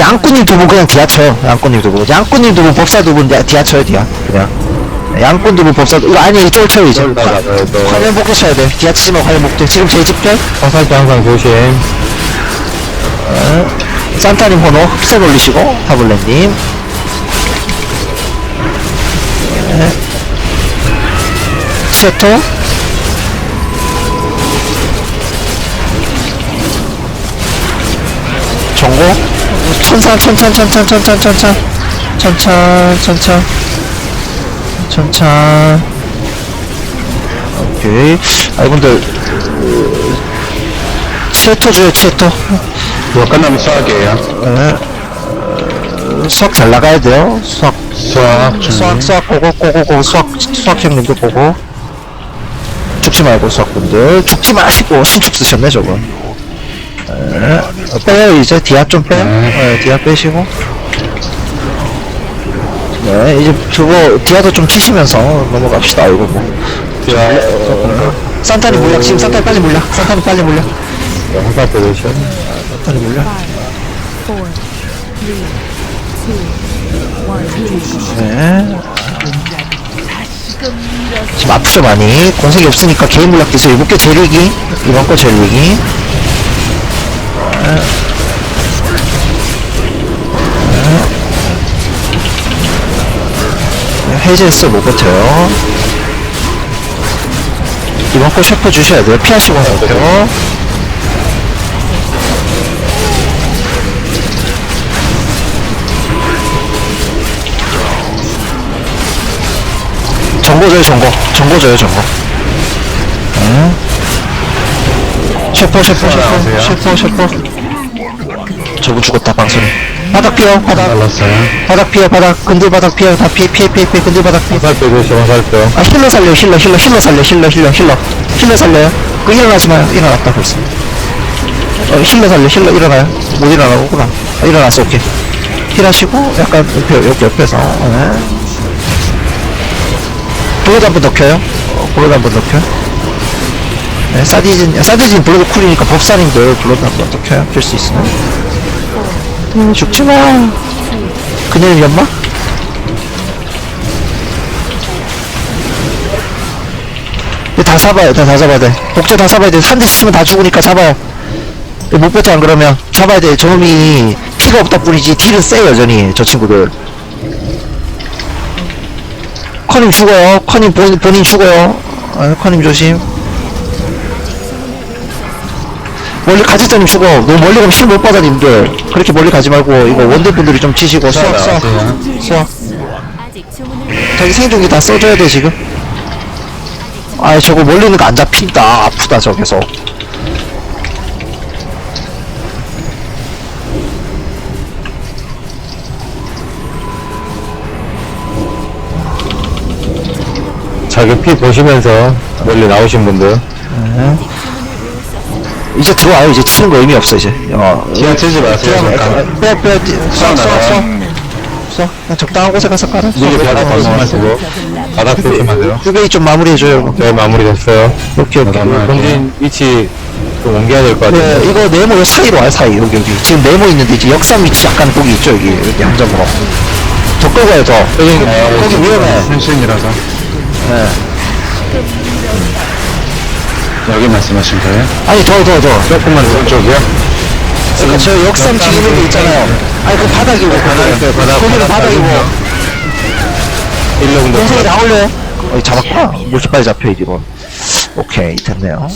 양꾼님 두분 그냥 디아쳐요. 양꾼님 두 분. 양꾼님 두 분, 법사 두 분, 디아- 디아쳐요, 디아. 그냥. 네, 양꾼 두 분, 법사, 이거 아니, 이쪽을 쳐요, 이제. 화-. 화면 복구 쳐야 돼. 디아치지 말고 화면 복구. 지금 제 집결? 화살 때 항상 조심. 산타님 호노 흡선 올리시고, 타블렛님. 네. 세토. 정고. 천천, 천천, 천천, 천천, 천천. 천천, 천천. 천천. 오케이. 아, 이분들. 치에토 줘요, 치에토. 이거 끝나면 수학이에요. 네. 수학 잘 나가야 돼요. 수학, 수학, 수학, 수학 보고, 고고, 고 수학, 수학 형님도 보고. 죽지 말고, 수학분들. 죽지 마시고, 신축 쓰셨네, 저거. 네. 빼요, 이제. 디아 좀 빼요. 네, 디아 빼시고. 네, 이제 저거, 디아도 좀 치시면서 넘어갑시다, 이거 뭐. 산타님 물약, 지금 산타님 빨리 물약. 산타님 빨리 물약. four, three, two, one. 네. 지금 아프죠 많이 공색이 없으니까 개인 물약 드세요 이번 게 제일위기 이번 거 네. 네. 해제했어 못 버텨요. 이번 거 셔퍼 주셔야 돼요. 피하시고 가세요. 정보 줘요 정보 정보 줘요 정보 응? 셰퍼 셰퍼 셰퍼. 셰퍼 셰퍼. 저분 죽었다 방송이 바닥 피어 바닥. 잘랐어요. 바닥 피어 바닥. 근들 바닥 피어 다 피해 피해 피해 피해 근들 바닥 피해 조심, 화살 때. 아 힐러 살려 힐러 힐러 힐러 살려 힐러 힐러 힐러. 힐러 살려요. 그 일어나지 마요. 일어났다 벌써. 어 힐러 살려 힐러 일어나요. 못 일어나구나 아, 일어났어 오케이. 힐하시고 약간 옆에 여기 옆에서 네. 블러드 한번 더 켜요? 어, 블러드 한번 더 켜요 네, 사디진 사디진 블러드 쿨이니까 법사님들 블러드 한번 더 켜요 켤수 있으면 음, 죽지마 그녀는 연마? 다 잡아요. 다, 다 잡아야 돼. 복제 다 잡아야 돼. 한 대씩 치면 다 죽으니까 잡아요. 못 버텨, 안 그러면. 잡아야 돼. 저놈이 피가 없다 뿐이지. 딜은 세, 여전히. 저 친구들. 커님 죽어요. 커님 본, 본인 죽어요. 아, 커님 조심. 멀리 가지자님 죽어. 너무 멀리 가면 실못 받아, 님들. 그렇게 멀리 가지 말고, 이거 원딜분들이 좀 치시고, 수학, 수학, 수학. 자기 생존기 다 써줘야 돼 지금 아 저거 멀리 있는 거 안 잡힌다 아프다 저 계속 자기 피 보시면서 멀리 나오신 분들. 이제 들어와요. 이제 치는 거 의미 없어 이제. 어 지하 치지 마세요, 잠깐. 빼 빼 쏴 쏴 쏴 쏴 그냥 적당한 곳에 가서 깔아 미리 바닥 조심하시고. 바닥 조심하세요. 휴게이 좀 마무리해줘요 네, 마무리 됐어요. 오케이 오케이. 본진 위치 좀 옮겨야 될 것 같아요. 네, 이거 네모 요 사이로 와요 사이. 여기 여기. 지금 네모 있는데 이제 역삼 위치 약간 거기 있죠 여기. 여기 한점으로. 더 끌고 가요 더. 여기 거기 위험해. 센신이라서. 네. 여기 말씀하신 거예요? 아니 더 더 더 조금만 오른쪽이요? 그러니까 저 역삼 게 있잖아요. 아니 그 바닥이고 바닥. 바닥, 거기는 바닥 바닥이고. 일로 동생이 운동. 나올래? 어 잡았구나. 뭐 이렇게 빨리 잡혀 이건. 오케이 됐네요.